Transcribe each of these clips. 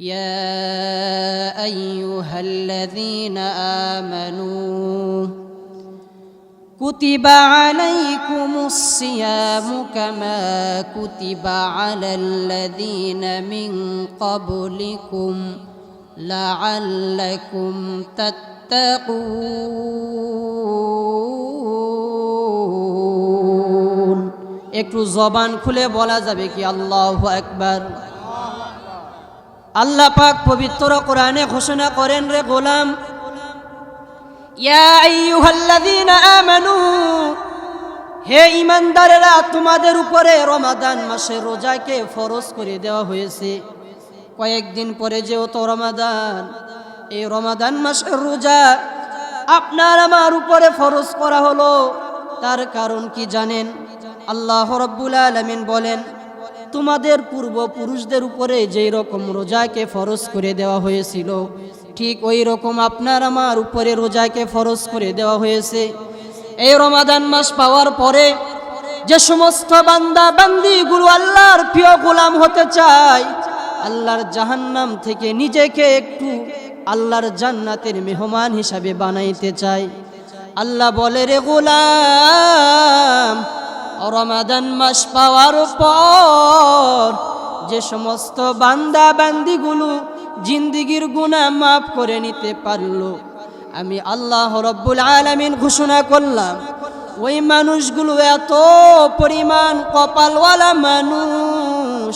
يا ايها الذين امنوا كتب عليكم الصيام كما كتب على الذين من قبلكم لعلكم تتقون একটু জবান খুলে বলা যাবে কি আল্লাহু আকবার আল্লাহ পাক পবিত্র কোরআনে ঘোষণা করেন রে গোলাম। হে ইমানদারেরা তোমাদের উপরে রমাদান মাসে রোজাকে ফরজ করে দেওয়া হয়েছে। কয়েকদিন পরে যে যেহেতু রমাদান, এই রমাদান মাসের রোজা আপনার আমার উপরে ফরজ করা হলো। তার কারণ কি জানেন? আল্লাহ রব্বুল আলমিন বলেন তোমাদের পূর্বপুরুষদের উপরে যেই রকম রোজাকে ফরজ করে দেওয়া হয়েছিল, ঠিক ওই রকম আপনার আমার উপরে রোজাকে ফরজ করে দেওয়া হয়েছে। এই রমাদান মাস পাওয়ার পরে যে সমস্ত বান্দা বান্দিগুলো আল্লাহর প্রিয় গোলাম হতে চায়, আল্লাহর জাহান্নাম থেকে নিজেকে একটু আল্লাহর জান্নাতের মেহমান হিসাবে বানাইতে চায়। আল্লাহ বলে, রে গোলাম রমাদান মাস পাওয়ার পর যে সমস্ত বান্দা বান্দিগুলো জিন্দিগির গুণা মাফ করে নিতে পারল, আমি আল্লাহ রব্বুল আলমিন ঘোষণা করলাম, ওই মানুষগুলো এত পরিমাণ কপালওয়ালা মানুষ,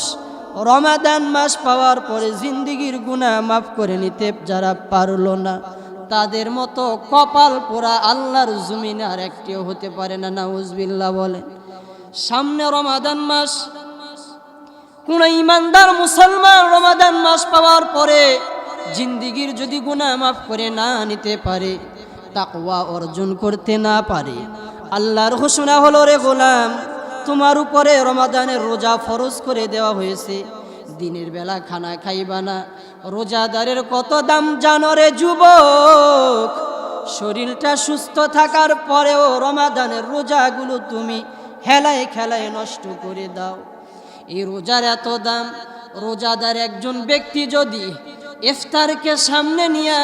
রমাদান মাস পাওয়ার পরে জিন্দিগির গুণা মাফ করে নিতে যারা পারল না, তাদের মতো কপাল পোড়া আল্লাহর জমিনে আর একটিও হতে পারে না না নাউজবিল্লা বলেন। সামনে রমাদান মাস। কোন ইমানদার মুসলমান রমাদান মাস পাওয়ার পরে জিন্দিগির যদি গুণা মাফ করে না নিতে পারে, তাকওয়া অর্জন করতে না পারে। আল্লাহর ঘোষণা হলো, রে গোলাম, তোমার উপরে রমাদানের রোজা ফরজ করে দেওয়া হয়েছে। দিনের বেলা খানা খাইবা না। রোজাদারের কত দাম জানো রে যুবক? শরীরটা সুস্থ থাকার পরেও রমাদানের রোজাগুলো তুমি হেলায় খেলায় নষ্ট করে দাও। এই রোজার এত দাম, রোজাদার একজন ব্যক্তি যদি ইফতারকে সামনে নিয়ে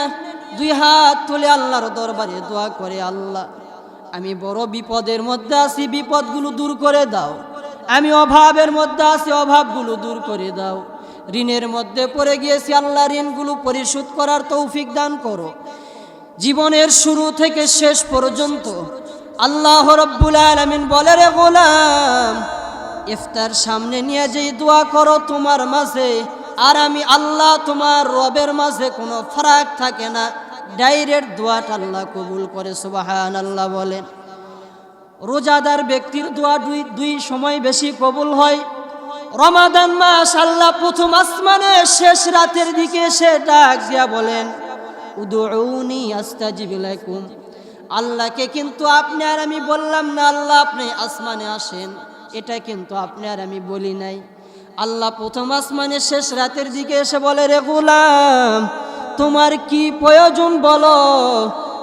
দুই হাত তুলে আল্লাহর দরবারে দোয়া করে, আল্লাহ, আমি বড় বিপদের মধ্যে আছি, বিপদগুলো দূর করে দাও। আমি অভাবের মধ্যে আছি, অভাবগুলো দূর করে দাও। ঋণের মধ্যে পড়ে গিয়েছি, আল্লাহ, ঋণগুলো পরিশোধ করার তৌফিক দান করো। জীবনের শুরু থেকে শেষ পর্যন্ত আল্লাহ রব্বুল আলমিন বলে, রে গোলাম, ইফতার সামনে নিয়ে যেই দোয়া করো তোমার মাঝে, আর আমি আল্লাহ তোমার রবের মাঝে কোনো ফারাক থাকে না। ডাইরেক্ট দোয়াটা আল্লাহ কবুল করে সুবাহান আল্লাহ বলেন রোজাদার ব্যক্তির দোয়া দুই দুই সময় বেশি কবুল হয়। রমাদান মাস, আল্লাহ প্রথম আসমানে, শেষ রাতের দিকে সে ডাক দিয়া বলেন উদৌনি আস্তাজিব লাকুম। আল্লাহকে কিন্তু আপনি আর আমি বললাম না, আল্লাহ আপনি আসমানে আসেন। এটা কিন্তু আপনি আর আমি বলি নাই। আল্লাহ প্রথম আসমানের শেষ রাতের দিকে এসে বলে, রে গোলাম, তোমার কি প্রয়োজন বলো?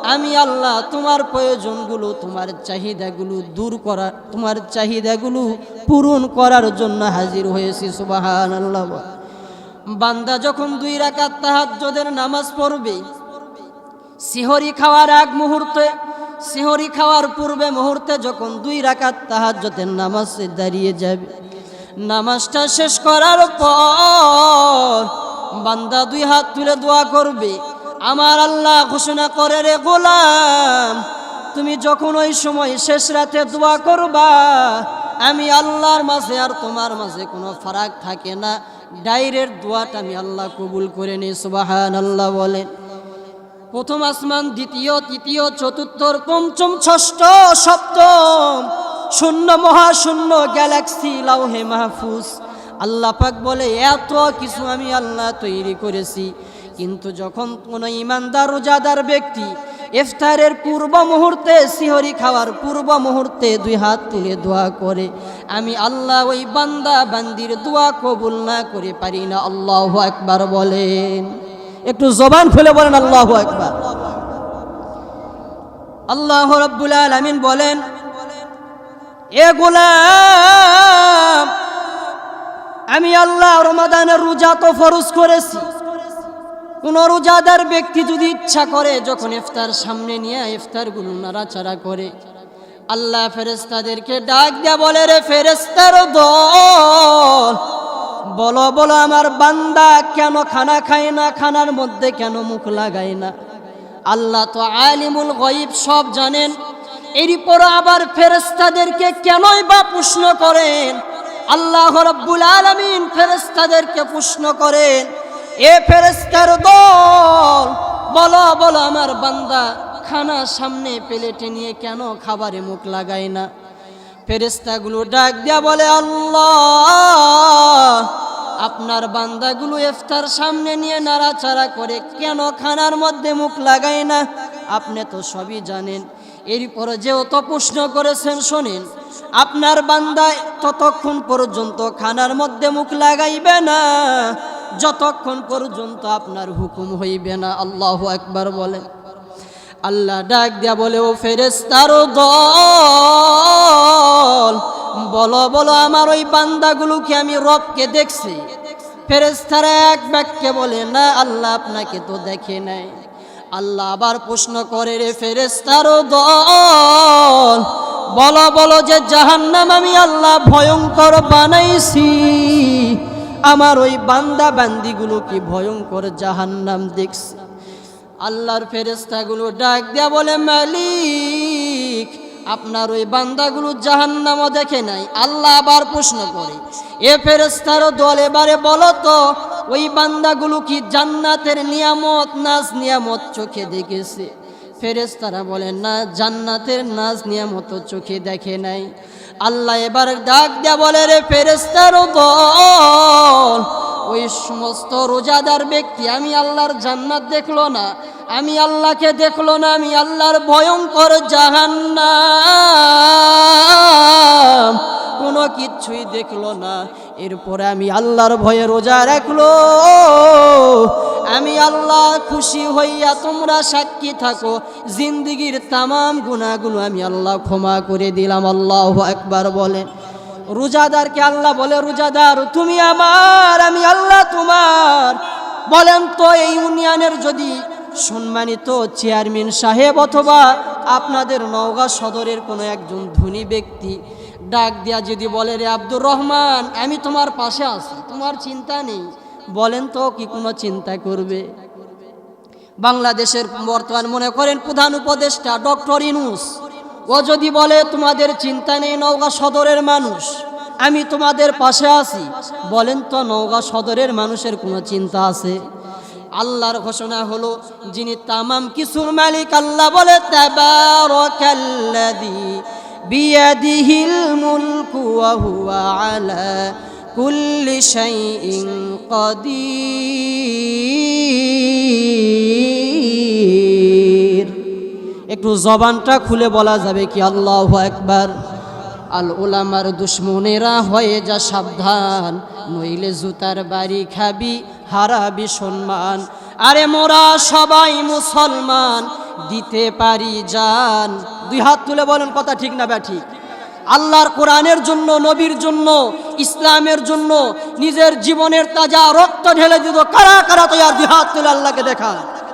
আমি আল্লাহ তোমার প্রয়োজনগুলো, তোমার চাহিদাগুলো দূর করা, তোমার চাহিদাগুলো পূরণ করার জন্য হাজির হয়েছি সুবাহান আল্লাহ বান্দা যখন দুই রাকাত তাহাজ্জুদের নামাজ পড়বে সিহরি খাওয়ার আগ মুহূর্তে, সিহরি খাওয়ার পূর্বে মুহূর্তে যখন দুই রাকাত তাহাজ্জুদের নামাজে দাঁড়িয়ে যাবে, নামাজটা শেষ করার পর বান্দা দুই হাত তুলে দোয়া করবে, আমার আল্লাহ ঘোষণা করে রে গোলাম, তুমি যখন ওই সময় শেষ রাতে দোয়া করবা, আমি আল্লাহর মাঝে আর তোমার মাঝে কোনো ফারাক থাকে না। ডাইরেক্ট দোয়াটা আমি আল্লাহ কবুল করে নিই সুবাহান আল্লাহ বলেন। প্রথম আসমান, দ্বিতীয়, তৃতীয় চতুর্থ পঞ্চম, ষষ্ঠ, সপ্তম। শূন্য মহাশূন্য গ্যালাক্সি লাউহে মাহফুজ। আল্লাহ পাক বলে, এত কিছু আমি আল্লাহ তৈরি করেছি। কিন্তু যখন কোনো ইমানদার, রোজাদার ব্যক্তি ইফতারের পূর্ব মুহূর্তে সিহরি খাওয়ার পূর্ব মুহূর্তে দুই হাত তুলে দোয়া করে, আমি আল্লাহ ওই বান্দা, বান্দির দোয়া কবুল না করে পারি না। আল্লাহ একবার বলেন। একটু জবান খুলে বলেন, আল্লাহ একবার আল্লাহ রব্বুল আলমিন বলেন, এ গোলাম, আমি আল্লাহ রমাদানের রোজা তো ফরজ করেছি। কোন রোজাদার ব্যক্তি যদি ইচ্ছা করে যখন ইফতার সামনে নিয়ে ইফতারগুলো নাড়াচাড়া করে, আল্লাহ ফেরেস্তাদেরকে ডাক দেয়া বলে, রে ফেরেস্তার দল বলো বলো, আমার বান্দা কেন খানা খায় না? খানার মধ্যে কেন মুখ লাগায় না? আল্লাহ তো আলিমুল গয়িব, সব জানেন। এরপর আবার ফেরেস্তাদেরকে কেনই বা প্রশ্ন করেন? আল্লাহ রব্বুল আলমিন ফেরেস্তাদেরকে প্রশ্ন করেন, এ ফেরেস্তার দল, বলো বলো, আমার বান্দা খানা সামনে প্লেটে নিয়ে কেন খাবারে মুখ লাগায় না? ফেরেস্তাগুলো ডাক দিয়া বলে, আল্লাহ, আপনার বান্দাগুলো ইফতার সামনে নিয়ে নাড়াচাড়া করে কেন খানার মধ্যে মুখ লাগায় না? আপনি তো সবই জানেন। এরপরে যেহেতু প্রশ্ন করেছেন, শোনেন, আপনার বান্দা ততক্ষণ পর্যন্ত খানার মধ্যে মুখ লাগাইবে না, যতক্ষণ পর্যন্ত আপনার হুকুম হইবে না। আল্লাহ একবার বলেন। আল্লাহ ডাক দিয়া বলে, ও ফেরেস্তার দল বলো বলো আমার ওই বান্দাগুলোকে আমি রবকে দেখছি। ফেরেস্তারা এক বাক্যে বলে, না, আল্লাহ আপনাকে তো দেখে নাই। আল্লাহ আবার প্রশ্ন করে রে ফেরেস্তার দল, বলো বলো যে জাহান্নাম আমি আল্লাহ ভয়ঙ্কর বানাইছি। আমার ওই বান্দা বান্দিগুলো কি ভয়ঙ্কর জাহান্নাম দেখছি? আল্লাহর ফেরেস্তাগুলো ডাক দেয়া বলে, মালিক আপনার ওই বান্দাগুলো জাহান্নামও দেখে নাই। আল্লাহ আবার প্রশ্ন করে, এ ফেরেস্তারও দল এবারে বলো তো, ওই বান্দাগুলো কি জান্নাতের নিয়ামত নাজ নিয়ামত চোখে দেখেছে? ফেরেস্তারা বলে, না, জান্নাতের নাজ নিয়ামত চোখে দেখে নাই। আল্লাহ এবার ডাক দেয়া বলে, রে ফেরেস্তারও দল ওই সমস্ত রোজাদার ব্যক্তি, আমি আল্লাহর জান্নাত দেখল না, আমি আল্লাহকে দেখল না, আমি আল্লাহর ভয়ঙ্কর জাহান্নাম। কোনো কিচ্ছুই দেখল না। এরপরে আমি আল্লাহর ভয়ে রোজা রাখল। আমি আল্লাহ খুশি হইয়া তোমরা সাক্ষী থাকো। জিন্দিগির তামাম গুণাগুলো আমি আল্লাহ ক্ষমা করে দিলাম। আল্লাহ একবার বলেন। রোজাদারকে আল্লাহ বলে, রোজাদার, তুমি আমার, আমি আল্লাহ তোমার। বলেন তো, এই ইউনিয়নের যদি সম্মানিত চেয়ারম্যান সাহেব অথবা আপনাদের নওগাঁ সদরের কোনো একজন ধনী ব্যক্তি ডাক দিয়া যদি বলে, রে আব্দুর রহমান, আমি তোমার পাশে আছি, তোমার চিন্তা নেই। বলেন তো, কি কোনো চিন্তা করবে? বাংলাদেশের বর্তমান মনে করেন প্রধান উপদেষ্টা ডক্টর ইনুস। ও যদি বলে, তোমাদের চিন্তা নেই নওগাঁ সদরের মানুষ, আমি তোমাদের পাশে আছি। বলেন তো, নওগাঁ সদরের মানুষের কোনো চিন্তা আছে? আল্লাহর ঘোষণা হলো, যিনি তামাম কিছুর মালিক, আল্লাহ বলে কুল্লি একটু জবানটা খুলে বলা যাবে কি, আল্লাহ একবার আল ওলামার দুশ্মনেরা হয়ে যা সাবধান, নইলে জুতার বাড়ি খাবি, হারাবি সম্মান। আরে মোরা সবাই মুসলমান, দিতে পারি যান দুই হাত তুলে বলেন কথা ঠিক না ব্যাঠি আল্লাহর কোরআনের জন্য, নবীর জন্য, ইসলামের জন্য, নিজের জীবনের তাজা রক্ত ঢেলে দিত কারা কারা তো আর দুই হাত তুলে আল্লাহকে দেখা